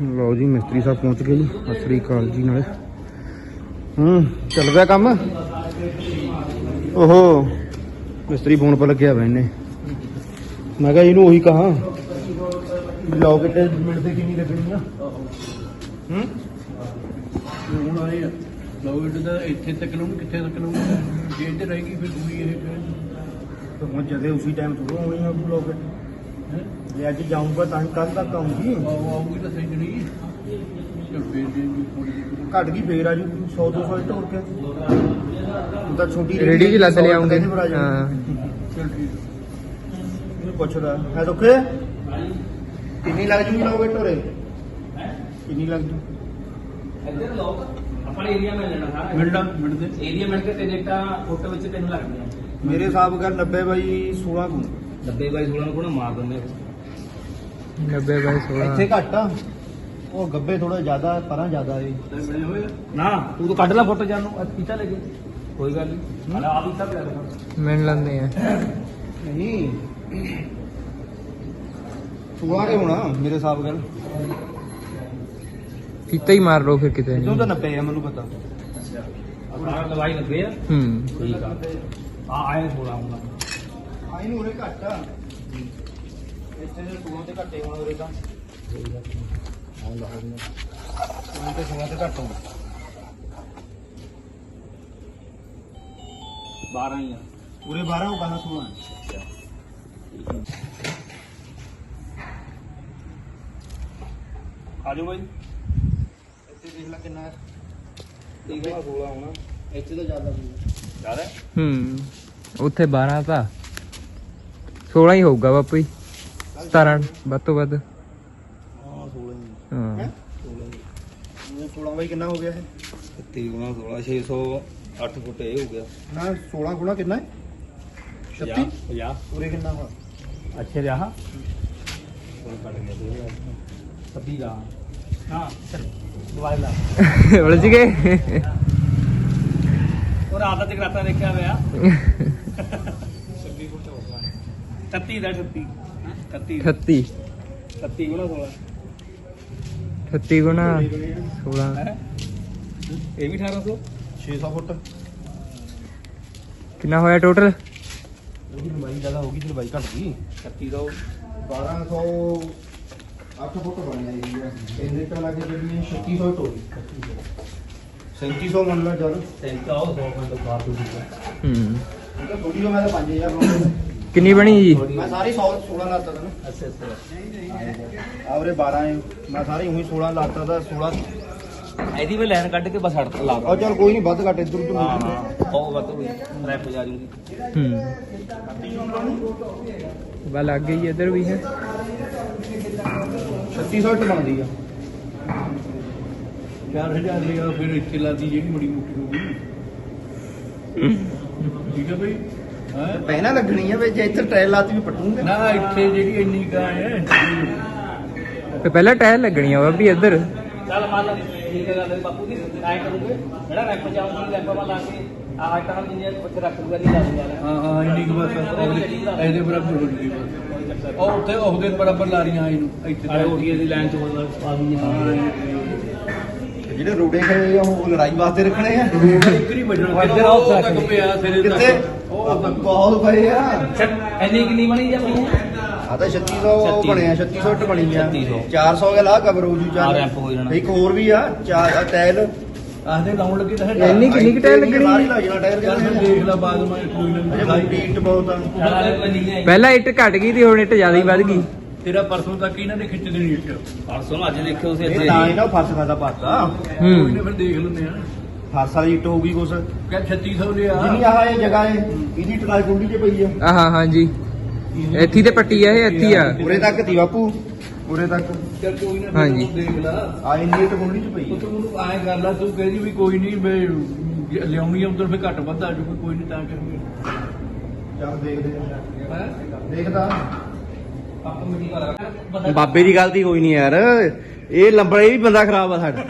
ਲਓ ਜੀ ਮਿਸਤਰੀ ਸਾਹਿਬ ਪਹੁੰਚ ਗਏ ਜੀ। ਸਤਿ ਸ੍ਰੀ ਅਕਾਲ ਜੀ ਨਾਲੇ। ਹੂੰ ਚੱਲ ਪਿਆ ਕੰਮ? ਓਹੋ ਮਿਸਤਰੀ ਫੋਨ ਪਰ ਲੱਗਿਆ ਵਾ ਇਹਨੇ। ਮੈਂ ਕਿਹਾ ਇਹਨੂੰ ਉਹੀ ਕਹਾ। ਲੌਕਟ ਮਿੰਟ ਤੇ ਕਿੰਨੀ ਲੱਗਣੀ ਆ? ਹੂੰ? ਹੁਣ ਆਏ ਆ। ਲੋਡ ਦਾ ਇੱਥੇ ਤੱਕ ਨੂੰ ਕਿੱਥੇ ਤੱਕ ਨੂੰ? ਜੇ ਤੇ ਰਹੇਗੀ ਫਿਰ ਦੂਈ ਇਹ ਤੇ ਹੁਣ ਜਦੇ ਉਸੇ ਟਾਈਮ ਤੋਂ ਹੋਣੀ ਆ ਲੌਕਟ ਹੈ? ਜੇ ਅੱਜ ਜਾਊਂਗਾ ਤਾਂ ਕੱਲ ਤੱਕ ਆਉਂਗੀ। ਆਉਗੀ ਤਾਂ ਸਹੀ ਨਹੀਂ? ਚਲ ਫੇਰ ਜੇ ਜੀ ਥੋੜੀ ਜਿਹੀ ਘਟ ਗਈ ਫੇਰ ਆ ਜੂ 100 200 ਇੱਟ ਹੋਰ ਕੇ ਤਾਂ ਛੋਟੀ ਰੇਹੜੀ 'ਚ ਲੱਦ ਲਿਆਉਂਗੇ। ਹਾਂ ਹਾਂ। ਚਲ ਠੀਕ ਇਹਨੂੰ ਪੁੱਛਦਾ ਹੈ ਦੁੱਖੇ ਕਿੰਨੀ ਲੱਗ ਜੂਗੀ ਲੌਕਟ ਹੋਰੇ ਕਿੰਨੀ ਲੱਗ ਜੂ? ਇੱਧਰ ਲੋਕ ਆਪਣਾ ਏਰੀਆ ਮਿਲ ਜਾਣਾ ਸਾਰਾ। ਮਿਲਣਾ ਮਿਲਦੇ ਏਰੀਆ ਮਿਲ ਕੇ ਤਿੰਨ ਇੱਟਾਂ ਫੁੱਟ ਵਿੱਚ ਤੈਨੂੰ ਲੱਗਦੀਆਂ। ਮੇਰੇ ਹਿਸਾਬ ਕਰ 90 ਬਾਈ 16 ਕੁ। 90 ਬਾਈ 16 ਨੂੰ ਕੋਣਾ ਮਾਰ ਦਿੰਦੇ 90 ਬਾਈ 16 ਇੱਥੇ ਘੱਟ ਆ। ਉਹ ਗੱਬੇ ਥੋੜਾ ਜ਼ਿਆਦਾ ਪਰਾਂ ਜ਼ਿਆਦਾ ਏ। ਤਾਂ ਨਾ ਤੂੰ ਤਾਂ ਕੱਢ ਲੈ ਫੁੱਟ ਜਾਨ ਨੂੰ। ਪੀਤਾ ਲੈ ਕੇ। ਕੋਈ ਗੱਲ ਨਹੀਂ ਹਲਾ ਆ ਵੀ ਤਾਂ ਪਿਆ ਰਿਹਾ ਮਿਲ ਲੈਂਦੇ ਆ। ਨਹੀਂ। 16 ਕੇ ਹੋਣਾ ਮੇਰੇ ਹਿਸਾਬ ਕਰ ਕੀਤਾ ਹੀ ਮਾਰ ਲਓ ਫਿਰ ਕਿਤੇ ਨਹੀਂ। ਤਾਂ 90 ਆ ਮੈਨੂੰ ਪਤਾ। ਸਾਰਾ ਲਵਾਈ ਲੱਗੇ ਆ। ਹੂੰ। ਠੀਕ ਆ। ਆ ਆਏ 16 ਹੁੰਦਾ ਆਈ ਨੂੰ ਉਰੇ ਘੱਟ ਆ। ਇੱਥੇ ਦੇ 16 ਤੇ ਘੱਟੇ ਹੋਣ ਉਰੇ ਤਾਂ ਹੁਣ ਤੇ 16 ਤੇ ਘੱਟ ਹੋਣ 12 ਹੀ ਆ ਉਰੇ 12 ਉਹ 12 16 ਆ ਜਾਓ ਬਾਈ ਇੱਥੇ ਦੇਖ ਲੈ ਕਿੰਨਾ ਹੈ ਠੀਕ ਹੈ 16 ਹੋਣਾ ਇੱਥੇ ਤਾਂ ਜ਼ਿਆਦਾ ਹੋਊਗਾ ਜ਼ਿਆਦਾ ਹੂੰ ਉੱਥੇ 12 ਤਾਂ 16 ਹੀ ਹੋਊਗਾ ਬਾਪੂ ਜੀ 17 ਵੱਧ ਤੋਂ ਵੱਧ। ਹਾਂ 16 ਹੀ। ਹਾਂ। ਹੈ? 16 ਹੀ 16 ਬਾਈ ਕਿੰਨਾ ਹੋ ਗਿਆ ਇਹ? 30 ਗੁਣਾ 16 608 ਫੁੱਟ ਇਹ ਹੋ ਗਿਆ। ਨਾ 16 ਗੁਣਾ ਕਿੰਨਾ ਹੈ? 36 50 ਉਰੇ ਕਿੰਨਾ ਹੋਇਆ ਅੱਛੇ ਰਿਹਾ। ਹੁਣ ਕੱਢ ਗਿਆ ਤੇ ਸੱਬੀ ਦਾ ਹਾਂ ਦਵਾਈ ਲਾ। ਉਲਝ ਗਏ? ਉਹ ਰਾਤ ਦਾ ਜਗਰਾਤਾ ਦੇਖਿਆ ਹੋਇਆ। 36 ਦਾ 38 38 38 38 ਗੁਣਾ 16 38 ਗੁਣਾ 16 ਹੈ? ਇਹ ਵੀ 1800 600 ਫੁੱਟ। ਕਿੰਨਾ ਹੋਇਆ ਟੋਟਲ ਉਹਦੀ ਲੰਬਾਈ ਜ਼ਿਆਦਾ ਹੋ ਗਈ ਤੇ ਲੰਬਾਈ ਘੱਟ ਗਈ। 38 ਦਾ 1200 8 ਫੁੱਟ ਬਣ ਜਾਏਗੀ ਇਹਨੇ ਤਾਂ ਲੱਗੇ ਜਿਹੜੀ 3600 ਟੋ 3700 ਮੰਨ ਲਾ ਚੱਲ। ਸੈਂਟਾ ਉਹ 100 ਮਿੰਟ ਬਾਅਦ ਤੋਂ ਦਿੱਤਾ ਹੂੰ। ਇਹ ਤਾਂ ਥੋੜੀ ਮੈਂ ਤਾਂ 5000 ਲਾਉਂਦਾ। ਕਿੰਨੀ ਬਣੀ ਜੀ? ਮੈਂ ਸਾਰੀ 100 16 ਲਾਤਾ ਤਾ ਨਾ ਅੱਛਾ। ਅੱਛਾ ਆਵਰੇ 12 ਹੈ ਮੈਂ ਸਾਰੀ ਉਹੀ 16 ਲਾਤਾ ਤਾਂ 16 ਇਹਦੀ ਵੀ ਲਾਈਨ ਕੱਢ ਕੇ ਬਸ ਹਟ ਲਾ ਉਹ ਚੱਲ ਕੋਈ ਨਹੀਂ ਵੱਧ ਘੱਟ ਇੱਧਰ ਉੱਧਰ ਹਾਂ ਉਹ ਵੱਧ ਹੋਈ ਰੈਪ ਜਾ ਜੂਗੀ ਹੂੰ। ਬਾ ਲੱਗ ਗਈ ਇੱਧਰ ਵੀ ਹੈ। 3600 ਟ ਬਣਦੀ ਆ। 4000 ਲਿਆ ਫਿਰ ਇੱਥੇ ਲਾਦੀ ਜਿਹੜੀ ਬੜੀ ਮੁੱਠੀ ਹੋ ਗਈ ਠੀਕ ਹੈ ਬਈ? ਹਾਂ ਪਹਿਨਾ ਲੱਗਣੀ ਆ ਵਿੱਚ ਇੱਥੇ ਟ੍ਰੇਲ ਲਾਤੀ ਵੀ ਪਟੂਗੇ। ਨਾ ਇੱਥੇ ਜਿਹੜੀ ਇੰਨੀ ਕਾ ਹੈ ਤੇ ਪਹਿਲਾਂ ਟਾਇਰ ਲੱਗਣੀ ਆ ਬਾਬੀ ਇੱਧਰ। ਚੱਲ ਮੰਨ ਲੈ ਠੀਕ ਹੈ ਗੱਲ ਬਾਪੂ ਦੀ ਐ ਕਰੂਗੇ ਜਿਹੜਾ ਰੈਪ ਜਾਊਗੀ ਰੈਪ ਵਾਲਾ ਲਾ ਕੇ ਆ ਆਈਟਮ ਜਿੰਨੇ ਉੱਥੇ ਰੱਖ ਲੂਗਾ ਨਹੀਂ ਲਾ ਦੂੰਗਾ। ਹਾਂ ਹਾਂ ਇੰਨੀ ਕੁ ਬਸ ਉਹਦੇ- ਇਹਦੇ ਬਰਾਬਰ ਹੋ ਜੂਗੀ ਬਸ ਉਹ ਉੱਥੇ ਉਹਦੇ ਬਰਾਬਰ ਲਾ ਰਹੀਆਂ ਇਹਨੂੰ ਇੱਥੇ ਆਲੇ ਓਟੀਏ ਦੀ ਲਾਈਨ ਚ ਹੋਰ ਪਾ ਦੂੰਗੀ ਜਿਹੜੇ ਰੋੜੇ ਖੜੇ ਆ ਉਹ ਲੜਾਈ ਵਾਸਤੇ ਰੱਖਣੇ ਆ। ਇੱਕ ਨਹੀਂ ਵੱਜਣਾ। ਇੱਧਰ ਆਓ ਪਿਆ ਸਿਰੇ ਤੱਕ। ਬਹੁਤ ਪਏ ਆ। ਇੰਨੀ ਕਿੰਨੀ ਬਣੀ ਜਾਂਦੀ ਹੈ ਆ ਤਾਂ 3600 36 ਬਣਿਆ 3600 ਟ ਬਣੀ ਆ। 3600 400 ਦਾ ਲਾ ਕਵਰ ਹੋ ਜੂ ਆ ਚੱਲ ਰੈਂਪ ਹੋ ਜਾਣਾ ਇੱਕ ਹੋਰ ਵੀ ਆ ਚਾਰ ਆ ਟਾਇਲ। ਆਹਦੇ ਲਾਉਣ ਲੱਗੇ ਤਾਂ ਇੰਨੀ ਕਿੰਨੀ ਕੁ ਟਾਇਰ ਲੱਗਣੀ? ਸਾਰੀ ਲੱਗ ਜਾਣਾ ਟਾਇਰ ਚੱਲ ਮੈਂ ਦੇਖ ਲਾ ਬਾਅਦ ਮੈਂ ਕੋਈ ਅਜੇ ਨਾ ਮੋਟੀ ਇੱਟ ਬਹੁਤ ਆ। ਪਹਿਲਾਂ ਇੱਟ ਘਟ ਗਈ ਤੇ ਹੁਣ ਇੱਟ ਜ਼ਿਆਦਾ ਹੀ ਵੱਧ ਗਈ। ਤੇਰਾ ਪਰਸੋਂ ਤੱਕ ਇਹਨਾਂ ਨੇ ਖਿੱਚ ਦੇਣੀ ਇੱਟ। ਪਰਸੋਂ ਅੱਜ ਦੇਖਿਓ ਤੁਸੀਂ ਇਹ ਇੱਥੇ। ਤਾਂ ਇਹਨਾਂ ਫਰਸ਼ ਖਾਦਾ ਪਾਤਾ ਕੋਈ ਹੂੰ। ਨਾ ਫਿਰ ਦੇਖ ਲੈਂਦੇ ਆ। ਫਰਸ਼ ਵਾਲੀ ਇੱਟ ਹੋਊਗੀ ਕੁਛ। ਕਹਿ 3600 ਲਿਆ ਜਿਹਨੀ ਆਹ ਇਹ ਜਗ੍ਹਾ ਹੈ ਇਹਦੀ ਟਰਾਈ ਗੁੰਡੀ 'ਚ ਪਈ ਆ ਆ ਹਾਂ ਹਾਂ ਜੀ। ਇੱਥੇ ਤੇ ਪੱਟੀ ਆ ਇਹ ਇੱਥੇ ਆ। ਉਰੇ ਤੱਕ ਤੀ ਬਾਪੂ। ਉਰੇ ਤੱਕ। ਚੱਲ ਕੋਈ ਨਾ ਹਾਂਜੀ। ਫਿਰ ਦੇਖ ਲਾ। ਆ ਇੰਨੀ ਇੱਟ ਗੁੰਡੀ 'ਚ ਪਈ ਉਹ ਆ ਤੂੰ ਉਹਨੂੰ ਐਂ ਕਰ ਲਾ ਤੂੰ ਕਹਿੰਦੀ ਵੀ ਕੋਈ ਨਹੀਂ ਮੈਂ ਲਿਆਉਣੀ ਆ ਉਧਰ ਫਿਰ ਘੱਟ ਵੱਧ ਆ ਜੂਗਾ ਕੋਈ ਨਹੀਂ ਤਾਂ ਕਰਾਂਗੇ ਚੱਲ ਦੇਖਦੇ ਆ ਹੈ? ਦੇਖਦਾ। ਆਪਾਂ ਮਿੱਟੀ ਬਾਬੇ ਦੀ ਗਲਤੀ ਕੋਈ ਨਹੀਂ ਯਾਰ। ਇਹ ਲੰਬੜਾ ਵੀ ਬੰਦਾ ਖਰਾਬ ਆ ਸਾਡਾ।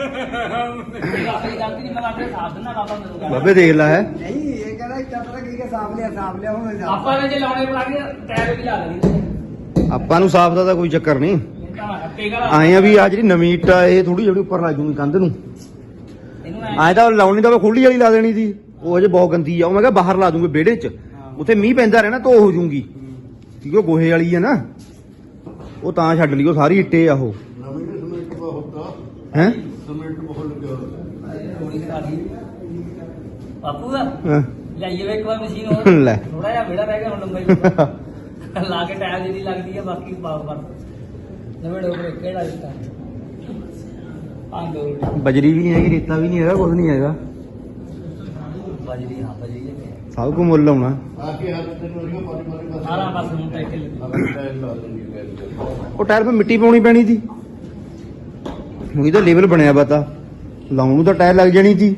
ਬਾਬਾ ਦੇਖ ਲੈ ਹੈ। ਨਹੀਂ ਇਹ ਕਹਿੰਦਾ ਇੱਦਾਂ ਪਤਾ ਕੀ ਕਿ ਸਾਫ਼ ਲਿਆ ਸਾਫ਼ ਲਿਆ ਹੁਣ ਆਪਾਂ ਨੇ ਜੇ ਲਾਉਣੇ ਬਣਾ ਕੇ ਟਾਇਰ ਵੀ ਲਾ ਲੈਣੀ ਆਪਾਂ ਨੂੰ ਸਾਫ਼ ਦਾ ਤਾਂ ਕੋਈ ਚੱਕਰ ਨਹੀਂ। ਆਏ ਆ ਵੀ ਆ। ਜਿਹੜੀ ਨਵੀਂ ਇੱਟ ਆ ਇਹ ਥੋੜੀ ਜਿਹੀ ਉੱਪਰ ਲੱਗ ਜੂਗੀ ਕੰਧ ਨੂੰ। ਆਏ ਤਾਂ ਲਾਉਣੀ ਤਾਂ ਖੁੱਲੀ ਵਾਲੀ ਲਾ ਦੇਣੀ ਸੀ। ਉਹ ਅਜੇ ਬਹੁਤ ਗੰਦੀ ਆ। ਉਹ ਮੈਂ ਕਿਹਾ ਬਾਹਰ ਲਾ ਦੂੰਗੇ ਵਿਹੜੇ 'ਚ। ਉੱਥੇ ਮੀਂਹ ਪੈਂਦਾ ਰਹਿਣਾ ਧੋ ਹੋ ਜੂਗੀ। ਕਿਉਂਕਿ ਉਹ ਗੋਹੇ ਵਾਲੀ ਆ ਨਾ। ਉਹ ਤਾਂ ਛੱਡ ਲਈ ਉਹ ਸਾਰੀ ਇੱਟੇ ਆ ਉਹ। ਹੈ? ਥੋੜੀ ਕਰਾ ਦੀ ਬਾਪੂ ਦਾ ਹਾਂ। ਜਾਈਏ ਵੇ ਇੱਕ ਵਾਰ ਮਸ਼ੀਨ ਹੋਰ। ਲੈ। ਥੋੜਾ ਜਿਹਾ ਵਿਹੜਾ ਰਹਿ ਗਿਆ ਹੁਣ ਲੰਬਾਈ ਲਾ ਕੇ ਟਾਇਰ ਜਿਹੜੀ ਲੱਗਦੀ ਆ ਬਾਕੀ ਪਾਵ ਕਰ ਨਵੇਂ ਡੋਬਰੇ ਕਿਹੜਾ ਦਿੱਤਾ? ਪੰਜ ਦੋ ਬਜਰੀ ਵੀ ਨਹੀਂ ਹੈਗੀ ਰੇਤਾ ਵੀ ਨਹੀਂ ਹੈਗਾ ਕੁਝ ਨਹੀਂ ਹੈਗਾ। ਬਜਰੀ ਹਾਂ ਬਜਰੀ ਹੈ ਸਭ ਕੁ ਮੁੱਲ ਆਉਣਾ ਸਾਰਾ ਬਸ ਹੁਣ ਟੈਕ ਉਹ ਟਾਇਰ 'ਤੇ ਮਿੱਟੀ ਪਾਉਣੀ ਪੈਣੀ ਸੀ। ਉਹੀ ਤਾਂ ਲੈਵਲ ਬਣਿਆ ਪਤਾ ਲਾਉਣ ਨੂੰ ਤਾਂ ਟਾਇਰ ਲੱਗ ਜਾਣੀ ਸੀ।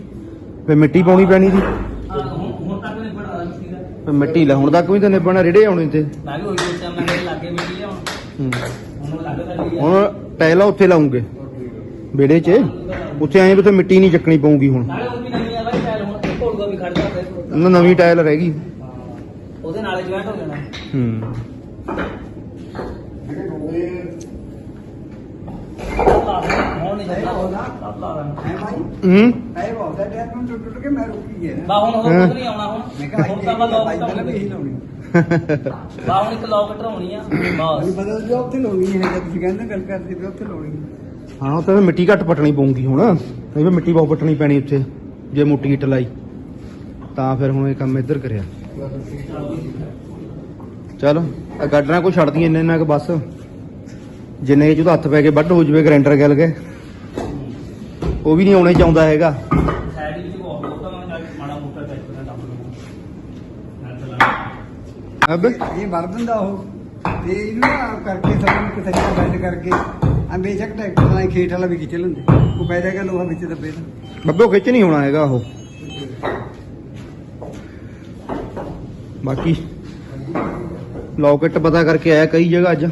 ਫੇ ਮਿੱਟੀ ਪਾਉਣੀ ਪੈਣੀ ਸੀ। ਹੁਣ ਹੁਣ ਤੱਕ ਨਹੀਂ ਬੜਾ ਰਹਾ ਸੀਗਾ ਫੇ ਮਿੱਟੀ ਲਾ ਹੁਣ ਤੱਕ ਵੀ ਤਾਂ ਨਿਪਣਾ ਰੇੜੇ ਆਉਣੇ ਤੇ। ਮੈਂ ਵੀ ਉਹੀ ਸੋਚਿਆ ਮੈਂ ਕਿਹਾ ਲੱਗੇ ਮਿਲੀ ਆ ਹੁਣ ਲੱਗਦਾ ਵੀ ਹੁਣ ਟਾਇਲਾਂ ਉੱਥੇ ਲਾਉਂਗੇ। ਵਿਹੜੇ 'ਚ। ਉੱਥੇ ਆਏ ਵੀ ਤਾਂ ਮਿੱਟੀ ਨਹੀਂ ਚੱਕਣੀ ਪਊਗੀ ਹੁਣ। ਨਾਲੇ ਉਹ ਵੀ ਨਹੀਂ ਆ ਬਾਈ ਟਾਇਰ ਹੁਣ ਘੋਲੂਗਾ ਵੀ ਖੜਦਾ ਫਿਰ ਉਹਨਾਂ ਨਵੀਂ ਟਾਇਲ ਰਹਿ ਗਈ। ਉਹਦੇ ਨਾਲ ਜੁਆਇੰਟ ਹੋ ਜਾਣਾ। ਹੂੰ ਹੁਣ ਨਹੀਂ ਜਾਂਦਾ ਸਭ ਲਾ ਦਾਂਗੇ ਹੈ? ਭਾਈ ਹੂੰ ਐ ਬਹੁਤ ਹੈ ਟੈਪ ਨੂੰ ਟੁੱਟ ਟੁੱਟ ਕੇ ਮੈਂ ਰੁਕੀ ਗਿਆ। ਬਾ ਹੁਣ ਹੋਰ ਕੁਝ ਨਹੀਂ ਆਉਣਾ ਮੈਂ ਹੁਣ ਕਿਹਾ ਹੁਣ ਤਾਂ ਬਾ ਲੋਕ ਭਾਈ ਪਹਿਲਾਂ ਵੀ ਇਹੀ ਟਾਉਣੀ ਲਾਉਣੀ। ਬਾ ਹੁਣ ਇੱਕ ਲੋਕ ਟਰਾਉਣੀ ਆ। ਨਹੀਂ ਬਸ ਬਦਲ ਜੋ ਉੱਥੇ ਲਾਉਣੀ ਹੈ ਜਦ ਤੁਸੀਂ ਕਹਿੰਦੇ ਗੱਲ ਕਰਦੇ ਪਏ ਉੱਥੇ ਲਾਉਣੀ ਹੈ। ਹਾਂ ਉਹ ਤਾਂ ਫਿਰ ਮਿੱਟੀ ਘੱਟ ਪਟਣੀ ਪਊਗੀ ਹੁਣ। ਨਹੀਂ ਫਿਰ ਮਿੱਟੀ ਬਹੁਤ ਪਟਣੀ ਪੈਣੀ ਉੱਥੇ ਜੇ ਮੋਟੀ ਇੱਟ ਲਾਈ। ਤਾਂ ਫਿਰ ਹੁਣ ਇਹ ਕੰਮ ਇੱਧਰ ਕਰਿਆ। ਚਲ ਆ ਗਾਡਰਾਂ ਕੋ ਛੱਡਦੀਆਂ ਇੰਨੇ ਇੰਨਾ ਕਿ ਬਸ। ਜਿੰਨੇ ਚ ਹੱਥ ਪੈ ਕੇ ਵੱਢ ਹੋ ਜਵੇ ਗ੍ਰੈਂਡਰ ਗੱਲ ਗਏ ਉਹ ਵੀ ਨਹੀਂ ਆਉਣੇ ਚਾਹੁੰਦਾ ਹੈਗਾ। ਸਾਈਡ ਵਿੱਚ ਬਹੁਤ ਨੂੰ ਕੇ ਮਾੜਾ ਮੋਟਾ ਟੈਸਟ ਕਰਨਾ ਡੱਬ ਲਓ ਨਾ ਚਲਾ ਅਬ? ਇਹ ਵਰ ਦਿੰਦਾ ਉਹ। ਤੇ ਇਹਨੂੰ ਨਾ ਕਰਕੇ ਸਭ ਨੂੰ ਕਿਸੇ ਤਰ੍ਹਾਂ ਬੈਂਡ ਕਰਕੇ ਆ ਬੇਸ਼ੱਕ ਟਰੈਕਟਰ ਨਾਲ ਖੇਤ ਵਾਲਾ ਵੀ ਖਿੱਚ ਲੈਂਦੇ। ਉਹ ਪੈ ਜਾਏਗਾ ਲੋਹਾ ਵਿੱਚ ਦੱਬੇ ਦਾ ਬੱਬੇ ਖਿੱਚ ਨਹੀਂ ਹੋਣਾ ਹੈਗਾ ਉਹ। ਬਾਕੀ ਲੌਕਟ ਪਤਾ ਕਰਕੇ ਆਇਆ ਕਈ ਜਗ੍ਹਾ ਅੱਜ।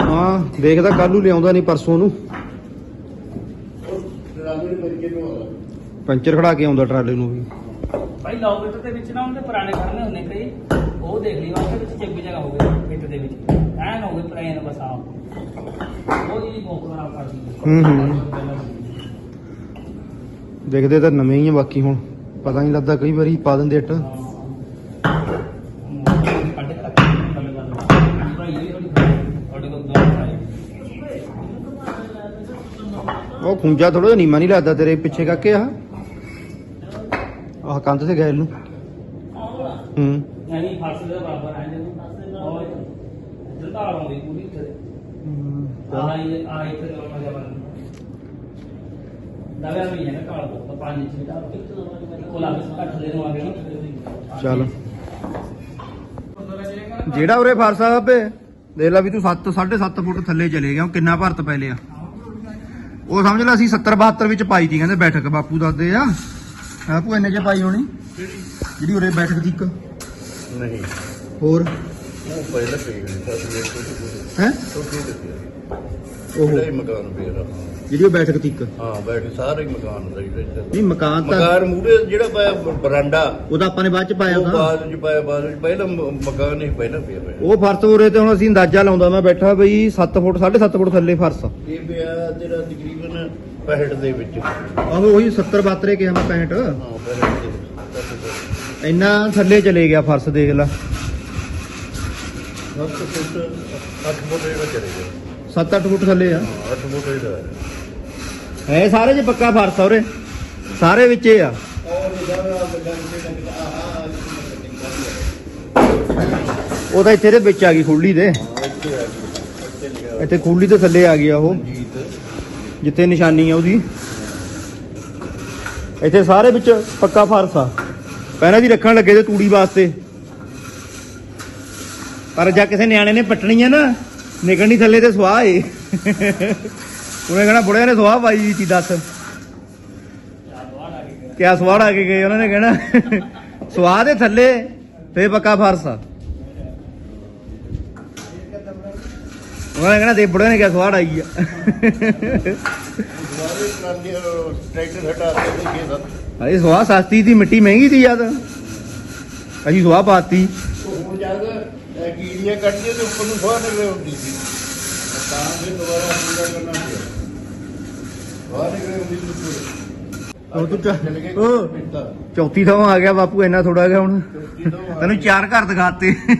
ਹਾਂ ਦੇਖਦਾ ਕੱਲ ਨੂੰ ਲਿਆਉਂਦਾ ਨਹੀਂ ਪਰਸੋਂ ਨੂੰ। ਪੰਚਰ ਖੜਾ ਕੇ ਆਉਂਦਾ ਟਰਾਲੇ ਨੂੰ ਵੀ। ਭਾਈ ਲੋਕਟ ਦੇ ਵਿੱਚ ਨਾ ਉਹਦੇ ਪੁਰਾਣੇ ਖੜਨੇ ਹੁੰਦੇ ਕਈ। ਉਹ ਦੇਖ ਲਈ ਉਹਦੇ ਵਿੱਚ ਚੰਗੀ ਜਗ੍ਹਾ ਹੋ ਗਈ ਫਿੱਟ ਦੇ ਵਿੱਚ। ਐਨ ਹੋ ਗਏ ਪਲੇਨ ਬਸ ਆਪ ਉਹ ਜੀ ਬਹੁਤ ਖਰਾਬ ਕਰਦੀ ਹੂੰ, ਹੂੰ। ਦੇਖਦੇ ਤਾਂ ਨਵੇਂ ਹੀ ਆ ਬਾਕੀ ਹੁਣ। ਪਤਾ ਨਹੀਂ ਲੱਗਦਾ ਕਈ ਵਾਰੀ ਪਾ ਦਿੰਦੇ ਇੱਟ। ਉਹ ਖੁੰਜਾ ਥੋੜਾ ਜਿਹਾ ਨੀਮਾ ਨਹੀਂ ਲੱਗਦਾ ਤੇਰੇ ਪਿੱਛੇ ਕਾਕੇ ਆ ਆਹ ਕੰਧ ਤੇ ਗਏ ਨੂੰ। ਹੂੰ। ਨਹੀਂ ਫਸ ਦੇ ਬਰਾਬਰ ਆ ਜਾਂਦੇ ਉਹ ਜੰਦਾਲ ਆਉਂਦੀ ਪੂਰੀ ਉੱਥੇ ਆਈ ਆਈ ਤੇ ਲੋਕਾਂ ਦਾ ਬਣ ਦਰਿਆ ਵੀ ਹੈ ਨਾ ਕਾਲ ਤੋਂ। ਪੰਜ ਛੇ ਦਾ ਉਹ ਲੱਗ ਘੱਟ ਦੇ ਨੂੰ ਆ ਗਿਆ ਨਾ। ਚੱਲ। ਜਿਹੜਾ ਉਰੇ ਫਰਸ ਆ ਪੇ ਦੇਖ ਲੈ ਵੀ ਤੂੰ 7 7.5 ਫੁੱਟ ਥੱਲੇ ਚਲੇ ਗਿਆ। ਕਿੰਨਾ ਭਰਤ ਪੈ ਲਿਆ। ਉਹ ਸਮਝ ਲੈ ਅਸੀਂ 70 72 ਵਿੱਚ ਪਾਈ ਤੀ ਕਹਿੰਦੇ ਬੈਠਕ ਬਾਪੂ ਦੱਸਦੇ ਆ। ਬਾਪੂ ਇੰਨੇ ਚ ਪਾਈ ਹੋਣੀ? ਜਿਹੜੀ ਉਰੇ ਬੈਠਕ ਦੀ ਇੱਕ। ਨਹੀਂ। ਹੋਰ? ਉਹ ਪਹਿਲਾਂ ਪਈ ਗਈ ਹੈ? ਛੋਟੀ ਦਿੱਤੀ ਉਹ ਮਕਾਨ ਪਿਆ ਜਿਹੜੀ ਉਹ ਬੈਠਕ ਇੱਕ ਹਾਂ ਬੈਠ ਸਾਰੇ ਹੀ ਮਕਾਨ ਦਾ ਨਹੀਂ ਮਕਾਨ ਤਾਂ ਮਕਾਨ ਮੂਰੇ ਜਿਹੜਾ ਪਾਇਆ ਬਰਾਂਡਾ। ਉਹਦਾ ਆਪਾਂ ਨੇ ਬਾਅਦ ਚ ਪਾਇਆ ਉਹ ਤਾਂ ਬਾਅਦ ਚ ਪਾਇਆ ਬਾਅਦ ਚ ਪਹਿਲਾਂ ਮ- ਮਕਾਨ ਹੀ ਪਹਿਲਾਂ ਪਿਆ ਹੋਇਆ। ਉਹ ਫਰਸ ਉਰੇ ਤੇ ਹੁਣ ਅਸੀਂ ਅੰਦਾਜ਼ਾ ਲਾਉਂਦਾ ਮੈਂ ਬੈਠਾ ਬਈ 7 ਫੁੱਟ 7.5 ਫੁੱਟ ਥੱਲੇ ਫਰਸ। ਇਹ ਪਿਆ ਤੇਰਾ ਤਕਰੀਬਨ 65 ਦੇ ਵਿੱਚ। ਆਹੋ ਉਹੀ 70 72 ਕਿਹਾ ਮੈਂ 65 ਹਾਂ 65 ਦੇ ਵਿੱਚ ਇੰਨਾ ਥੱਲੇ ਚਲੇ ਗਿਆ ਫਰਸ ਦੇਖ ਲੈ। 7 ਫੁੱਟ 8 ਫੁੱਟ ਜਿਹੜਾ ਚਲੇ ਗਿਆ। 7-8 ਫੁੱਟ ਥੱਲੇ ਆ। ਹਾਂ 8 ਫੁੱਟ ਇਹਦਾ ਹੈ। ਹੈ ਸਾਰੇ ਚ ਪੱਕਾ ਫਰਸ ਆ ਉਰੇ। ਸਾਰੇ ਵਿੱਚ ਇਹ ਆ। ਉਹ ਤਾਂ ਇੱਥੇ ਦੇ ਵਿੱਚ ਆ ਗਈ ਖੁੱਲੀ ਦੇ। ਇੱਥੇ ਖੁੱਲੀ ਦੇ ਥੱਲੇ ਆ ਗਿਆ ਉਹ। ਜਿੱਥੇ ਨਿਸ਼ਾਨੀ ਆ ਉਹਦੀ। ਇੱਥੇ ਸਾਰੇ ਵਿੱਚ ਪੱਕਾ ਫਰਸ ਆ। ਪਹਿਲਾਂ ਦੀ ਰੱਖਣ ਲੱਗੇ ਤੇ ਤੂੜੀ ਵਾਸਤੇ। ਪਰ ਜਾਂ ਕਿਸੇ ਨਿਆਣੇ ਨੇ ਪੱਟਣੀ ਆ ਨਾ ਨਿਕਲਣੀ ਥੱਲੇ ਤੇ ਸਵਾਹ ਏ। ਉਹਨੇ ਕਹਣਾ, ਬੁੜਿਆਂ ਨੇ ਸਵਾਹ ਪਾਈ ਵੀ ਸੀ ਦੱਸ। ਕਿਆ ਸਵਾੜ ਆ ਕੇ ਗਏ? ਉਹਨਾਂ ਨੇ ਕਹਿਣਾ ਸਵਾਹ ਦੇ ਥੱਲੇ ਤੇ ਪੱਕਾ ਫਰਸ ਆ। ਉਹਨਾਂ ਨੇ ਕਹਿਣਾ ਦੇ ਬੁੜਿਆਂ ਨੇ ਕਿਆ ਸਵਾੜ ਆਈ ਆ? ਦੁਆਰੇ ਟਰੈਕਟਰ ਹਟਾ ਕੇ ਅਰੇ ਸਵਾਹ ਸਸਤੀ ਦੀ ਮਿੱਟੀ ਮਹਿੰਗੀ ਸੀ ਯਾਰ। ਅਸੀਂ ਸਵਾਹ ਪਾਤੀ। ਹੁਣ ਜਦ ਲੈ ਕੀੜੀਆਂ ਕੱਢਦੇ ਤੇ ਉੱਪਰ ਨੂੰ ਫੋਰ ਨਿਕਲੇ ਹੁੰਦੀ ਸੀ। ਤਾਂ ਫਿਰ ਦੁਬਾਰਾ ਪੂਰਾ ਕਰਨਾ ਪਿਆ। ਫੋਰ ਨਿਕਲੇ ਹੁੰਦੀ ਸੀ ਉੱਪਰ। ਉਹ ਤੂੰ ਚਲੇ ਚੌਥੀ ਥਾਂ ਆ ਗਿਆ ਬਾਪੂ ਇੰਨਾ ਥੋੜਾ ਗਿਆ ਹੁਣ। ਤੋਂ ਤੈਨੂੰ ਚਾਰ ਘਰ ਦਿਖਾਤੇ। ਚੌਥੀ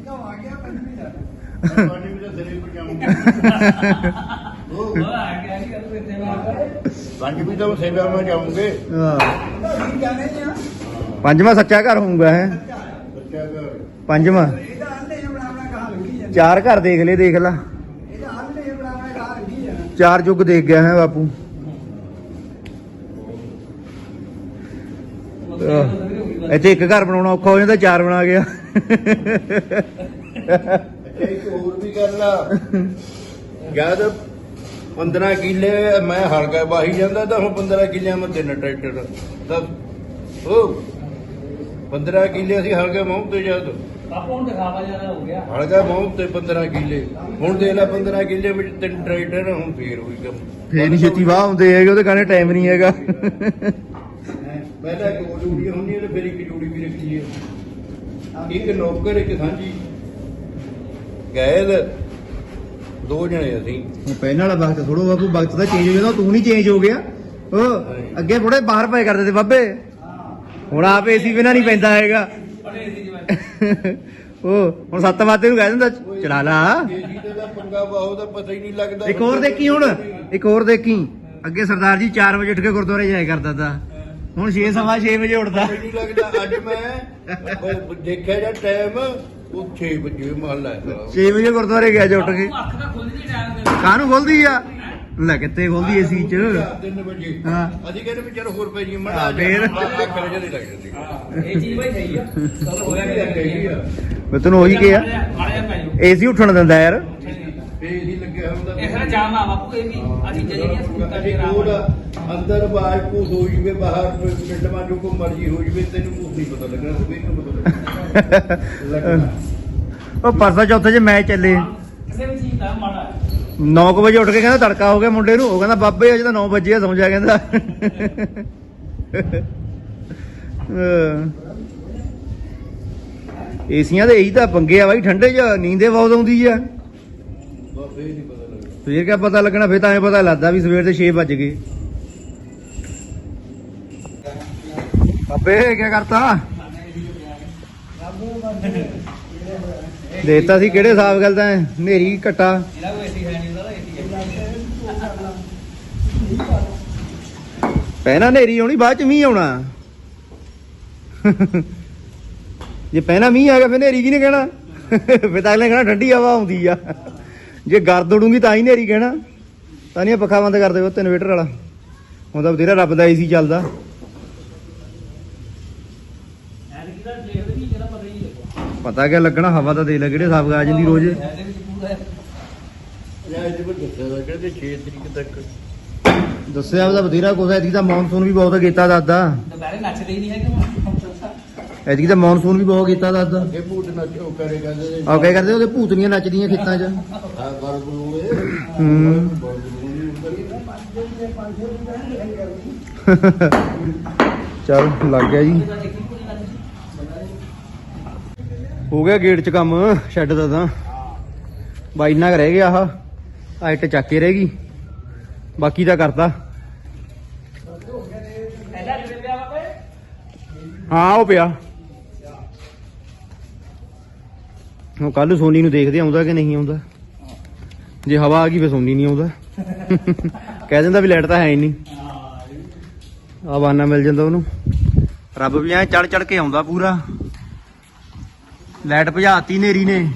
ਤਾਂ ਆ ਗਿਆ ਪੰਜਵੀਂ ਦਾ ਪਾਣੀ ਵੀ ਤਾਂ ਸਿਰੇ ਪਰ ਜਾਊਂਗਾ ਉਹ ਆ ਗਿਆ ਜੀ ਇੱਥੇ ਤਾਂ ਸੇਵਾ ਮੈਂ ਜਾਊਂਗੇ। ਹਾਂ। ਪੰਜਵਾਂ ਸੱਚਾ ਘਰ ਹੋਊਗਾ ਹੈ ਬੱਚਾ ਘਰ। ਪੰਜਵਾਂ। ਚਾਰ ਘਰ ਦੇਖ ਲੈ, ਦੇਖ ਲਾ। ਚਾਰ ਯੁੱਗ ਦੇਖ ਗਿਆ ਹੈ ਬਾਪੂ। ਇੱਥੇ ਇੱਕ ਘਰ ਬਣਾਉਣਾ ਔਖਾ ਹੋ ਜਾਂਦਾ, ਚਾਰ ਬਣਾ ਗਿਆ। ਇੱਕ ਹੋਰ ਵੀ ਗੱਲ ਆ 15 ਕਿੱਲੇ, ਮੈਂ ਹਲਕਾ ਕੇ ਬਾਹੀ ਜਾਂਦਾ ਤਾਂ ਹੁਣ 15 ਕਿੱਲੇ ਮੈਂ ਤਿੰਨ ਟਰੈਕਟਰ। ਤਾਂ, ਉਹ 15 ਕਿੱਲੇ ਅਸੀਂ ਹਲਕੇ ਕੇ ਮੌਂ ਬਾਪੂ ਹੁਣ ਦਿਖਾਵਾ ਜ਼ਿਆਦਾ ਹੋ ਗਿਆ। ਕੇ ਮੌਂ ਤੇ 15 ਕਿੱਲੇ। ਹੁਣ ਦੇਖ ਲੈ 15 ਕਿੱਲੇ ਵਿੱਚ ਤਿੰਨ ਟਰੈਕਟਰ ਹੁਣ ਫੇਰ ਹੋਈ ਕੰਮ। ਫੇਰ ਨਹੀਂ ਛੇਤੀ ਵਾਹ ਹੁੰਦੇ ਹੈਗੇ ਉਹਦੇ ਕਾਹਨੇ ਟਾਈਮ ਨਹੀਂ ਹੈਗਾ। ਪਹਿਲਾਂ ਇੱਕ ਜੋੜੀ ਹੁੰਦੀ ਹੈ ਤੇ ਫਿਰ ਇੱਕ ਜੋੜੀ ਵੀ ਰੱਖੀ ਹੈ। ਇੱਕ ਨੌਕਰ ਇੱਕ ਸਾਂਝੀ। ਗੈਲ ਦੋ ਜਣੇ ਅਸੀਂ। ਹੁਣ ਪਹਿਲਾਂ ਵਾਲਾ ਵਕਤ ਥੋੜੋ ਬਾਪੂ ਵਕਤ ਤਾਂ ਚੇਂਜ ਹੋ ਜਾਂਦਾ ਤੂੰ ਨਹੀਂ ਚੇਂਜ ਹੋ ਗਿਆ। ਉਹ ਅੱਗੇ ਥੋੜੇ ਬਾਹਰ ਪਏ ਕਰਦੇ ਤੇ ਬਾਬੇ। ਹੁਣ ਆਪ ਏਸੀ ਬਿਨਾ ਨਹੀਂ ਪੈਂਦਾ ਹੈਗਾ। ਉਹ ਹੁਣ ਸੱਤ ਵਾਤੇ ਨੂੰ ਕਹਿ ਦਿੰਦਾ ਚਲਾ ਲਾ। ਏਸੀ ਤੇ ਤਾਂ ਪੰਗਾ ਬਾਹੋ ਦਾ ਪਤਾ ਹੀ ਨਹੀਂ ਲੱਗਦਾ। ਇੱਕ ਹੋਰ ਦੇਖੀ ਹੁਣ ਇੱਕ ਹੋਰ ਦੇਖੀ। ਅੱਗੇ ਸਰਦਾਰ ਜੀ 4 ਵਜੇ ਉੱਠ ਕੇ ਗੁਰਦੁਆਰੇ ਜਾਇਆ ਕਰਦਾ ਤਾ। ਹੁਣ 6 ਸਵਾ 6 ਵਜੇ ਉੱਠਦਾ। ਪਤਾ ਹੀ ਨਹੀਂ ਲੱਗਦਾ ਅੱਜ ਮੈਂ ਉਹ ਦੇਖਿਆ ਜਾਂ ਟਾਈਮ ਉਹ 6 ਵਜੇ ਮਹੱਲਾ ਹੈ 6 ਵਜੇ ਗੁਰਦੁਆਰੇ ਗਿਆ ਜੇ ਉੱਠ ਕੇ। ਅੱਖ ਤਾਂ ਖੁੱਲਦੀ ਟਾਈਮ ਦੇ ਕਾਹਨੂੰ ਖੋਲਦੀ ਆ? ਲੈ ਕਿੱਥੇ ਖੋਲਦੀ ਏਸੀ ਚ 3 ਵਜੇ। ਹਾਂ। ਅਸੀਂ ਕਹਿੰਦੇ ਵੀ ਚਲੋ ਹੋਰ ਪੈ ਜੀ ਮੈਂ ਹਾਂ, ਫੇਰ? ਰਜਾ ਨਹੀਂ ਲੱਗ ਜਾਂਦੀ। ਇਹ ਚੀਜ਼ ਬਈ ਸਹੀ ਆ। ਚਲੋ ਹੋਇਆ ਉਹਦੀ ਅੱਖ ਹੈਗੀ ਆ। ਮੈਂ ਤੈਨੂੰ ਉਹੀ ਕਿਹਾ। ਮਾੜਾ ਏਸੀ ਉੱਠਣ ਦਿੰਦਾ ਯਾਰ। ਫੇਰ ਹੀ ਲੱਗਿਆ ਹੁੰਦਾ। ਇਹ ਸਾਰਾ ਜਾਮ ਆ ਬਾਪੂ ਇਹ ਵੀ ਅਸੀਂ ਜਿਹੜੀਆਂ ਸਹੂਲਤਾਂ ਦੇ ਰਾਮ ਕੋਲ ਅੰਦਰ ਬਾਹਰ ਕੋ ਹੋ ਜਵੇ ਬਾਹਰ ਪਿੰਡ ਮਾ ਜੋ ਕੋ ਮਰਜ਼ੀ ਹੋ ਜਵੇ ਤੈਨੂੰ ਕੁਝ ਨਹੀਂ ਪਤਾ ਲੱਗਣਾ ਸਵੇਰ ਨੂੰ ਪਤਾ ਲੱਗਣਾ। ਉਹ ਪਰਸਾ ਚੌਥੇ ਜੇ ਮੈਚ ਚੱਲੇ। ਕਿਸੇ ਵੀ ਚੀਜ਼ ਦਾ ਮਾੜਾ। ਹੈ। 9 ਵਜੇ ਉੱਠ ਕੇ ਕਹਿੰਦਾ ਤੜਕਾ ਹੋ ਗਿਆ ਮੁੰਡੇ ਨੂੰ। ਉਹ ਕਹਿੰਦਾ, ਬਾਬੇ, ਅਜੇ ਤਾਂ 9 ਵਜੇ ਆ ਸੌਂ ਜਾ ਕਹਿੰਦਾ ਏਸੀਆਂ ਦੇ ਇਹੀ ਤਾਂ ਪੰਗੇ ਆ ਬਾਈ, ਠੰਡੇ 'ਚ ਨੀਂਦੇ ਬਹੁਤ ਆਉਂਦੀ ਆ। ਫੇਰ ਕਿਆ ਪਤਾ ਲੱਗਣਾ, ਫੇਰ ਤਾਂ ਐ ਪਤਾ ਲੱਗਦਾ ਵੀ ਸਵੇਰ ਦੇ 6 ਵੱਜ ਗਏ। ਬਾਬੇ ਕੀ ਕਰਤਾ? ਦੇਤਾ ਸੀ ਕਿਹੜੇ ਹਿਸਾਬ ਗੱਲ ਤਾਂ ਹਨੇਰੀ, ਘਟਾ। ਇਹਦਾ ਕੋਈ ਏਸੀ ਹੈ ਨਹੀਂ ਪਹਿਲਾਂ ਹਨੇਰੀ ਆਉਣੀ ਬਾਅਦ ਚ ਮੀਂਹ ਆਉਣਾ। ਜੇ ਪਹਿਲਾਂ ਮੀਂਹ ਆ ਗਿਆ ਫਿਰ ਹਨੇਰੀ ਕੀ ਨੇ ਕਹਿਣਾ? ਫਿਰ ਤਾਂ ਅਗਲੇ ਕਹਿਣਾ ਠੰਡੀ ਹਵਾ ਆਉਂਦੀ ਆ। ਜੇ ਗਰਦ ਉਡੂਗੀ ਤਾਂ ਹੀ ਹਨੇਰੀ ਕਹਿਣਾ। ਤਾਂ ਨਹੀਂ ਪੱਖਾ ਬੰਦ ਕਰ ਦਿਓ ਇਨਵੇਟਰ ਵਾਲਾ। ਹੁਣ ਤਾਂ ਬਥੇਰਾ ਰੱਬ ਦਾ ਏਸੀ ਚੱਲਦਾ। ਦਾ ਪਤਾ ਕਿਆ ਲੱਗਣਾ ਹਵਾ ਤਾਂ ਦੇ ਲੈ ਕਿਹੜੇ ਹਿਸਾਬ ਆ ਜਾਂਦੀ ਰੋਜ਼। ਕੋਲ ਦੱਸਿਆ ਦਾ ਕਹਿੰਦੇ 6 ਤਰੀਕ ਤੱਕ ਦੱਸਿਆ ਉਹਦਾ ਬਥੇਰਾ ਕੁਛ ਐਤਕੀ ਤਾਂ ਮੌਨਸੂਨ ਵੀ ਬਹੁਤ ਕੀਤਾ ਦੱਸਦਾ ਦੁਪਹਿਰੇ ਨੱਚਦੇ ਹੀ ਨਹੀਂ ਹੈਗੇ ਐਤਕੀ ਤਾਂ ਮੌਨਸੂਨ ਵੀ ਬਹੁਤ ਕੀਤਾ ਦੱਸਦਾ ਇਹ ਭੂਤ ਨੱਚ ਉਹ ਕਰੇ ਕਹਿੰਦੇ ਆਹ ਕਿਆ ਕਰਦੇ ਉਹਦੇ ਭੂਤਨੀਆਂ ਨੱਚਦੀਆਂ ਖੇਤਾਂ 'ਚ? ਬਲੂਏ। ਹੂੰ। ਚੱਲ ਲੱਗ ਗਿਆ ਜੀ। ਹੋ ਗਿਆ ਗੇਟ 'ਚ ਕੰਮ ਸ਼ੈੱਡ ਦਾ ਤਾਂ। ਬਾਈ ਨਾਲ ਰਹਿ ਗਿਆ ਆਹ ਇੱਟ ਚੱਕ ਕੇ ਰਹਿ ਗਈ। ਬਾਕੀ ਤਾਂ ਕਰਤਾ। ਪਹਿਲਾਂ ਹਾਂ ਉਹ ਪਿਆ। ਹੁਣ ਕੱਲ ਸੋਨੀ ਨੂੰ ਦੇਖਦੇ ਆਉਂਦਾ ਕਿ ਨਹੀਂ ਆਉਂਦਾ। ਜੇ ਹਵਾ ਆ ਗਈ ਫੇ ਸੋਨੀ ਨਹੀਂ ਆਉਂਦਾ। ਕਹਿ ਦਿੰਦਾ ਵੀ ਲਾਈਟ ਤਾਂ ਹੈ ਹੀ ਨਹੀਂ। ਆ ਬਾਨਾ ਮਿਲ ਜਾਂਦਾ ਉਹਨੂੰ। ਰੱਬ ਵੀ ਐ ਚੜ ਚੜ ਕੇ ਆਉਂਦਾ ਪੂਰਾ। ਲਾਈਟ ਭਜਾਤੀ ਨੇਰੀ ਨੇ। ਨੈਟ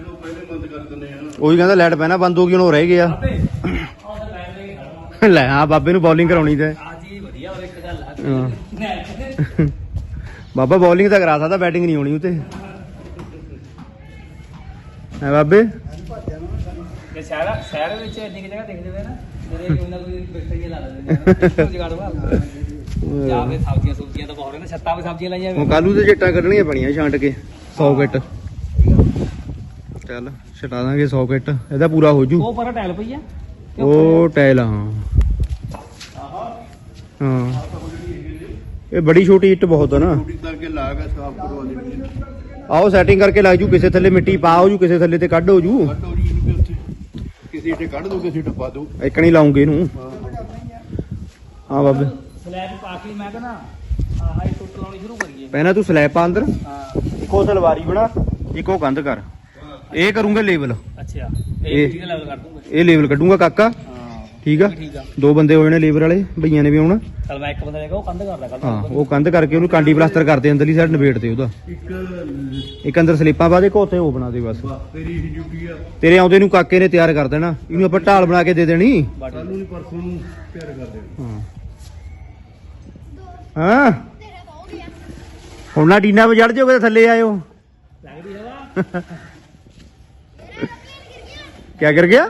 ਨੂੰ ਪਹਿਲੇ ਬੰਦ ਕਰ ਦਿੰਦੇ ਆ। ਉਹੀ ਕਹਿੰਦਾ ਲਾਈਟ ਪੈਣਾ ਬੰਦ ਹੋ ਗਈ ਹੁਣ ਉਹ ਰਹਿ ਗਿਆ। ਉਹ ਲੈ ਆ ਬਾਬੇ ਨੂੰ ਬੌਲਿੰਗ ਕਰਾਉਣੀ ਤੇ। ਆ ਜੀ ਵਧੀਆ ਔਰ ਇੱਕ ਗੱਲ ਆ ਹਾਂ। ਨੈਟ ਬਾਬਾ ਬੌਲਿੰਗ ਤਾਂ ਕਰਾ ਸਕਦਾ ਬੈਟਿੰਗ ਨਹੀਂ ਹੋਣੀ ਉਤੇ ਹੈ ਬਾਬੇ? ਤੇ ਸ਼ਹਿਰ ਸ਼ਹਿਰ ਵਿੱਚ ਇੰਨੀ ਜਗ੍ਹਾ ਦੇਖਦੇ ਵੇ ਨਾ ਜਿਹੜੇ ਕੋਈ ਨਾ ਕੋਈ ਬੈਠੇ ਲਾ ਲੈਂਦੇ ਨੇ। ਜਗਾੜ ਵਾ ਜਾਂ ਫਿਰ ਸਬਜ਼ੀਆਂ ਸੁਬਜ਼ੀਆਂ ਤਾਂ ਬਹੁਤ ਨੇ ਛੱਤਾਂ 'ਤੇ ਸਬਜ਼ੀਆਂ ਲਾਈਆਂ ਹੁਣ ਕੱਲੂ ਤੇ ਜੱਟਾਂ ਕੱਢਣੀਆਂ ਪਣੀਆਂ ਛਾਂਟ ਕੇ 100 ਕਿੱਟ। ਚੱਲ ਛਟਾ ਦਾਂਗੇ 100 ਕਿੱਟ ਇਹਦਾ ਪੂਰਾ ਹੋ ਜੂ। ਉਹ ਪਰ ਟਾਇਲ ਪਈ ਆ। ਉਹ ਟਾਇਲ ਹਾਂ। ਹਾਂ। ਇਹ ਬੜੀ ਛੋਟੀ ਇੱਟ ਬਹੁਤ ਆ ਨਾ। ਛੋਟੀ ਕਰਕੇ ਲਾ ਆ ਗਿਆ ਸਾਫ਼ ਕਰਵਾ ਦਿੱਤੀ ਆਓ ਸੈਟਿੰਗ ਕਰਕੇ ਲੱਗ ਜੂ ਕਿਸੇ ਥੱਲੇ ਮਿੱਟੀ ਪਾ ਹੋ ਜੂ ਕਿਸੇ ਥੱਲੇ ਤੇ ਕੱਢ ਹੋ ਜੂ। ਕੱਢੋ ਜੀ ਇਹਨੂੰ ਵੀ ਉੱਥੇ। ਕਿਸੇ ਤੇ ਕੱਢ ਦੋ ਕਿਸੇ ਟੱਪਾ ਦੋ। ਇਕਣੀ ਲਾਉਂਗੇ ਇਹਨੂੰ। ਹਾਂ ਬਾਬੇ। ਸਲੈਬ ਪਾ ਕੇ ਮੈਂ ਕਹਿੰਦਾ ਆਹ ਹੀ ਟੁੱਟ ਲਾਉਣੀ ਸ਼ੁਰੂ ਕਰੀਏ। ਪਹਿਲਾਂ ਤੂੰ ਸਲੈਬ ਪਾ ਅੰਦਰ। ਹਾਂ। ਇੱਕੋ ਸਲਵਾਰੀ ਬਣਾ ਇੱਕੋ ਕੰਧ ਕਰ। ਇਹ ਕਰੂੰਗੇ ਲੇਬਲ। ਅੱਛਾ। ਇਹ- ਇਹ ਲੈਵਲ ਕਰ ਦੂੰਗਾ। ਇਹ ਲੇਬਲ ਕੱਢੂਗਾ ਕਾਕਾ। ਹਾਂ ਠੀਕ ਆ? ਠੀਕ ਆ। ਦੋ ਬੰਦੇ ਹੋ ਜਾਣੇ ਲੇਬਰ ਵਾਲੇ ਭਈਆਂ ਨੇ ਵੀ ਆਉਣਾ। ਚਲ ਮੈਂ ਇੱਕ ਬੰਦਾ ਲੈ ਕੇ ਉਹ ਕੰਧ ਕਰਦਾ ਕੱਲ ਹਾਂ ਉਹ ਕੰਧ ਕਰਕੇ ਉਹਨੂੰ ਕਾਂਡੀ ਪਲਾਸਟਰ ਕਰਦੇ ਅੰਦਰਲੀ ਸਾਈਡ ਨਿਬੇੜ ਤੇ ਉਹਦਾ। ਇੱਕ ਇੱਕ ਅੰਦਰ ਸਲੀਪਾਂ ਪਾ ਦੇ ਕੋਤੇ ਉਹ ਬਣਾ ਦੇ ਬਸ। ਤੇਰੀ ਇਹ ਡਿਊਟੀ ਆ। ਤੇਰੇ ਆਉਂਦੇ ਨੂੰ ਕਾਕੇ ਨੇ ਤਿਆਰ ਕਰ ਦੇਣਾ। ਇਹਨੂੰ ਆਪਾਂ ਢਾਲ ਬਣਾ ਕੇ ਦੇ ਦੇਣੀ। ਕੱਲ ਨੂੰ ਨਹੀਂ ਪਰਸੋਂ ਨੂੰ ਤਿਆਰ ਕਰ ਦੇ ਹਾਂ। ਹਾਂ। ਹੁਣ ਨਾ ਟੀਨਾ 'ਤੇ ਚੜ ਜਾਓਗੇ ਥੱਲੇ ਆਇਓ। ਲੱਗਦੀ ਹਵਾ? ਕੀ ਕਰ ਗਿਆ?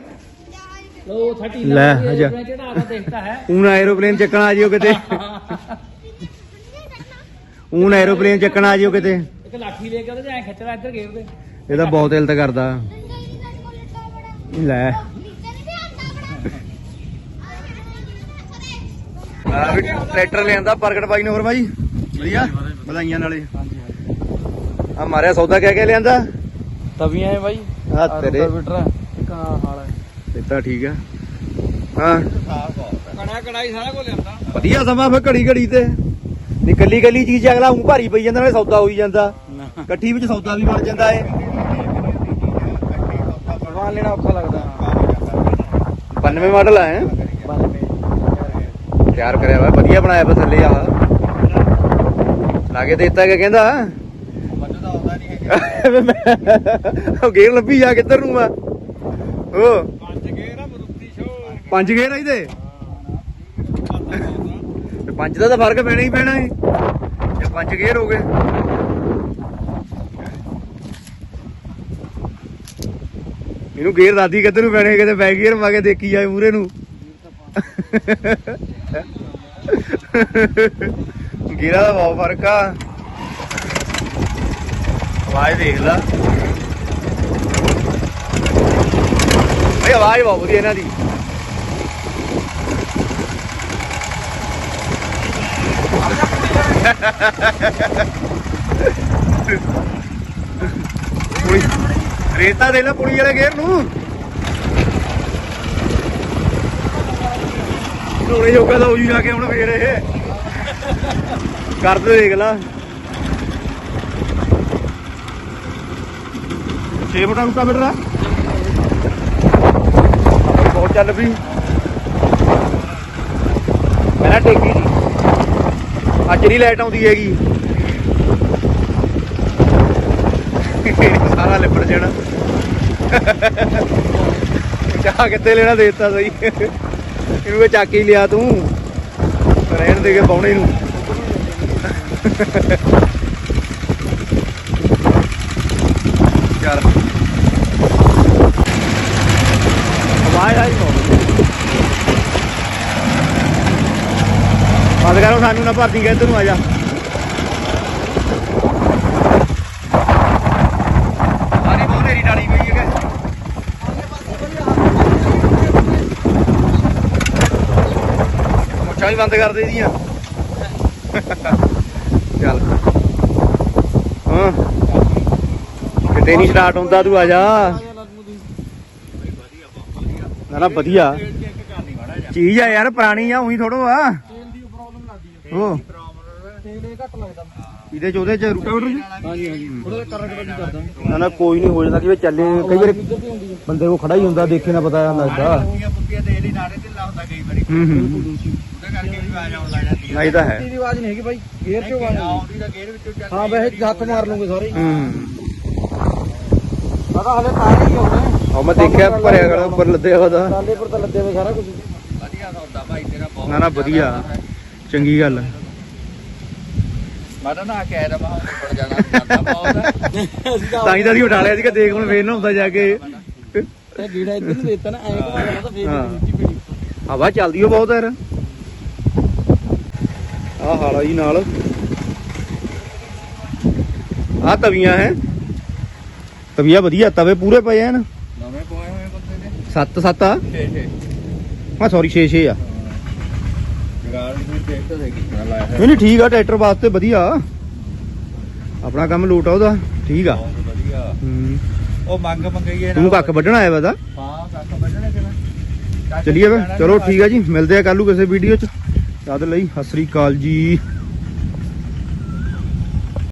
ਲੋ 30 ਲੈ। ਜਿਹੜਾ ਦੇਖਦਾ ਹੈ। ਹੁਣ ਐਰੋਪਲੇਨ ਚੱਕਣ ਆ ਜਿਓ ਕਿਤੇ। ਹੁਣ ਐਰੋਪਲੇਨ ਚੱਕਣ ਆ ਜਿਓ ਕਿਤੇ। ਇੱਕ ਲਾਠੀ ਲੈ ਕੇ ਉਹਦੇ ਐ ਖਿੱਚਦਾ ਇੱਧਰ ਗੇਰ ਦੇ ਇਹ ਤਾਂ ਬਹੁਤ ਇਲਤ ਕਰਦਾ। ਲੈ। ਆ ਵੀ ਟਰੈਕਟਰ ਲਿਆਂਦਾ ਪ੍ਰਗਟ ਬਾਈ ਨੇ ਹੋਰ ਬਾਈ। ਵਧੀਆ ਵਧਾਈਆਂ ਨਾਲੇ। ਆ ਮਾਰਿਆ ਸੌਦਾ ਕਹਿ ਕੇ ਲਿਆਂਦਾ? ਤਵੀਆਂ ਹੈ ਬਾਈ ਆ ਤੇਰੇ। ਬਿਟਰਾ ਇੱਕ ਹਾਲ ਹੈ। ਠੀਕ ਆ ਹਾਂ। ਕੜਾ ਕੜਾਈ ਸਾਰਾ ਕੋ ਲਿਆਂਦਾ। ਵਧੀਆ ਸਮਾਂ ਫਿਰ ਘੜੀ ਘੜੀ ਤੇ। ਨਹੀਂ ਕੱਲੀ ਕੱਲੀ ਚੀਜ਼ ਅਗਲਾ ਉਂ ਭਾਰੀ ਪਈ ਜਾਂਦਾ ਨਾਲੇ ਸੌਦਾ ਹੋਈ ਜਾਂਦਾ। ਇਕੱਠੀ ਵਿੱਚ ਸੌਦਾ ਵੀ ਬਣ ਜਾਂਦਾ ਏ ਸਵਾਲ ਲੈਣਾ ਔਖਾ ਲੱਗਦਾ। 92 ਮਾਡਲ ਆ ਹੈ? ਤਿਆਰ ਕਰਿਆ ਵਾ ਵਧੀਆ ਬਣਾਇਆ ਵਾ ਥੱਲੇ ਆ ਲਾਗੇ ਦੇਤਾ ਕਿ ਕਹਿੰਦਾ? ਮੈਨੂੰ ਤਾਂ ਆਉਂਦਾ ਨਹੀਂ ਉਹ ਗੇਰ ਲੱਭੀ ਜਾ ਕਿੱਧਰ ਨੂੰ ਆ? ਉਹ ਪੰਜ ਗੇਰ ਆ ਮਰੂਤੀ ਸ਼ੋ ਪੰਜ ਗੇਰ ਆ ਇਹਦੇ? ਤੇ ਪੰਜ ਦਾ ਤਾਂ ਫ਼ਰਕ ਪੈਣਾ ਹੀ ਪੈਣਾ ਏ। ਜੇ ਪੰਜ ਗੇਰ ਹੋ ਗਏ। ਇਹਨੂੰ ਗੇਰ ਦਾਦੀ ਕਿੱਧਰ ਨੂੰ ਪੈਣੇ? ਕਿਤੇ ਬੈਕ ਗੇਅਰ ਪਾ ਕੇ ਦੇਖੀ ਜਾਏ ਮੂਰੇ ਨੂੰ। ਗੇਰਾ ਦਾ ਬਹੁਤ ਫ਼ਰਕ ਆ। ਆਵਾਜ਼ ਦੇਖ ਲਾ। ਓਏ ਆਵਾਜ਼ ਬਹੁਤ ਵਧੀਆ ਇਹਨਾਂ ਦੀ। ਪੁਲੀ ਰੇਤਾ ਦੇ ਲੈ ਪੁਲੀ ਵਾਲੇ ਗੇਰ ਨੂੰ। ਰੋਣੇ ਜੋਗਾ ਤਾਂ ਹੋ ਜਾ ਕੇ ਹੁਣ ਫੇਰ ਇਹ। ਕਰਦੇ ਦੇਖ ਲਾ। 6 ਫੁੱਟਾਂ ਨੂੰ ਮੀਟਰ ਚੱਲ ਪਈ ਪਹਿਲਾਂ ਟੇਕੀ ਸੀ। ਅੱਜ ਨਹੀਂ ਲਾਈਟ ਆਉਂਦੀ ਹੈਗੀ। ਸਾਰਾ ਲਿਪੜ ਜਾਣਾ। ਚਾਹ ਕਿੱਥੇ ਲੈਣਾ ਦੇਤਾ ਸਹੀ। ਇਹਨੂੰ ਇਹ ਚੱਕ ਹੀ ਲਿਆ ਤੂੰ। ਰਹਿਣ ਦੇ ਕੇ ਪਾਉਣੇ ਨੂੰ। ਚੱਲ। ਆਵਾਜ਼ ਆਈ ਕਰੋ ਸਾਨੂੰ ਨਾ ਭਰਦੀ ਗਏ ਤੈਨੂੰ ਆ ਜਾ। ਸਾਰੀ ਬਹੁਤ ਨੇਰੀ ਡਾਲੀ ਪਈ ਹੈ ਮੁੱਛਾਂ ਵੀ ਬੰਦ ਕਰ ਦੇ ਦੀਆਂ ਚੱਲ। ਹਾਂ। ਕਿਤੇ ਨਹੀਂ ਸਟਾਰਟ ਹੁੰਦਾ ਤੂੰ ਆ ਜਾ। ਨਾ ਨਾ ਵਧੀਆ। ਚੀਜ਼ ਆ ਯਾਰ ਪੁਰਾਣੀ ਆ ਉਹੀ ਥੋੜੋ ਆ ਉਹ ਤੇਲ ਘੱਟ ਲੱਗਦਾ। ਇਹਦੇ ਚ ਉਹਦੇ ਚ ਰੂਟਾਵੇਟਰ ਚ ਹਾਂਜੀ ਹਾਂਜੀ। ਕਰਦਾ। ਨਾ ਨਾ ਕੋਈ ਨਹੀਂ ਹੋ ਜਾਂਦਾ ਕਿ ਚੱਲੇ। ਕਈ ਵਾਰ ਬੰਦੇ ਕੋ ਖੜਾ ਹੀ ਹੁੰਦਾ ਦੇਖੇ ਨਾ ਪਤਾ ਲੱਗਦਾ। ਪੁੱਪੀਆਂ ਤੇਲ ਹੀ ਨਾੜੇ ਤੇ ਲਾਉਂਦਾ ਕਈ ਵਾਰੀ। ਹੂੰ ਹੂੰ। ਉਹਦੇ ਕਰਕੇ ਵੀ ਆਵਾਜ਼ ਆਉਣ ਲੱਗ ਜਾਂਦੀ ਨਹੀਂ ਤਾਂ ਹੈ। ਦੀ ਆਵਾਜ਼ ਨਹੀਂ ਹੈਗੀ ਬਾਈ ਗੇਅਰ ਚ ਆਵਾਜ਼ ਆਉਂਦੀ। ਆਉਂਦੀ ਤਾਂ ਗੇਰ ਵਿੱਚੋਂ ਚੱਕ ਹਾਂ ਵੈਸੇ ਹੱਥ ਮਾਰ ਲੂੰਗੇ ਸਾਰੇ। ਹੂੰ। ਪਤਾ ਹਲੇ ਤਾਰ ਹੀ ਆਉਣਾ। ਆ ਮੈਂ ਦੇਖਿਆ ਭਰਿਆ ਗਲਾ ਉੱਪਰ ਲੱਦਿਆ ਉਹਦਾ। ਟਾਲੇ ਪਰ ਤਾਂ ਲੱਦੇ ਹੋਏ ਸਾਰਾ ਕੁਝ ਵਧੀਆ ਸੌਦਾ ਭਾਈ ਤੇਰਾ ਬਹੁਤ ਨਾ ਨਾ ਵਧੀਆ। ਚੰਗੀ ਗੱਲ ਮੈਂ ਤਾਂ ਨਾ ਕੇ ਆਇਆ ਮੈਂ ਉੱਪਰ ਜਾਣਾ ਕਰਦਾ ਬਹੁਤ। ਹੈ ਤਾਂ ਹੀ ਤਾਂ ਅਸੀਂ ਉਠਾ ਲਿਆ ਸੀ ਕਿ ਦੇਖ ਹੁਣ ਫੇਰ ਨਾ ਹੁੰਦਾ ਜਾ ਕੇ। ਤੇ ਗੀੜਾ ਇੱਧਰ ਨੂੰ ਦੇਤਾ ਨਾ ਐਂ ਘੁਮਾ ਲੈਣਾ ਤਾਂ ਫੇਰ ਹਾਂ। ਉੱਚੀ ਪੀੜੀ। ਹਵਾ ਚੱਲਦੀ ਓ ਬਹੁਤ ਯਾਰ। ਆਹ ਹਾਲਾ ਜੀ ਨਾਲ। ਆਹ ਤਵੀਆਂ ਹੈ। ਤਵੀਆਂ ਵਧੀਆ ਤਵੇ ਪੂਰੇ ਪਏ ਹਨ ਨਵੇਂ ਪੋਏ ਹੋਏ ਬੰਦੇ ਨੇ। 7 7 ਆ। ਛੇ ਛੇ। ਹਾਂ ਸੌਰੀ 6 6 ਆ ਗਾਲ ਨੂੰ ਦੇਖ ਤਾਂ ਦੇ ਕਿੰਨਾ ਲਾਇਆ ਹੈ ਨਹੀਂ ਨਹੀਂ ਠੀਕ ਆ ਟਰੈਕਟਰ ਵਾਸਤੇ ਵਧੀਆ। ਆਪਣਾ ਕੰਮ ਲੋਟ ਆ ਉਹਦਾ ਠੀਕ ਆ। ਉਹ ਮੰਗ ਮੰਗਈਏ ਤੂੰ ਕੱਖ ਵੱਢਣ ਆਇਆ ਵਾ ਤਾਂ ਹਾਂ ਕੱਖ ਵੱਢਣੇ ਕਿਵੇਂ ਚਲਿਏ ਵੇ ਚਲੋ ਠੀਕ ਆ ਜੀ ਮਿਲਦੇ ਆ ਕੱਲੂ ਕਿਸੇ ਵੀਡੀਓ ਚ। ਤਦ ਲਈ ਸਤਿ ਸ੍ਰੀ ਅਕਾਲ ਜੀ।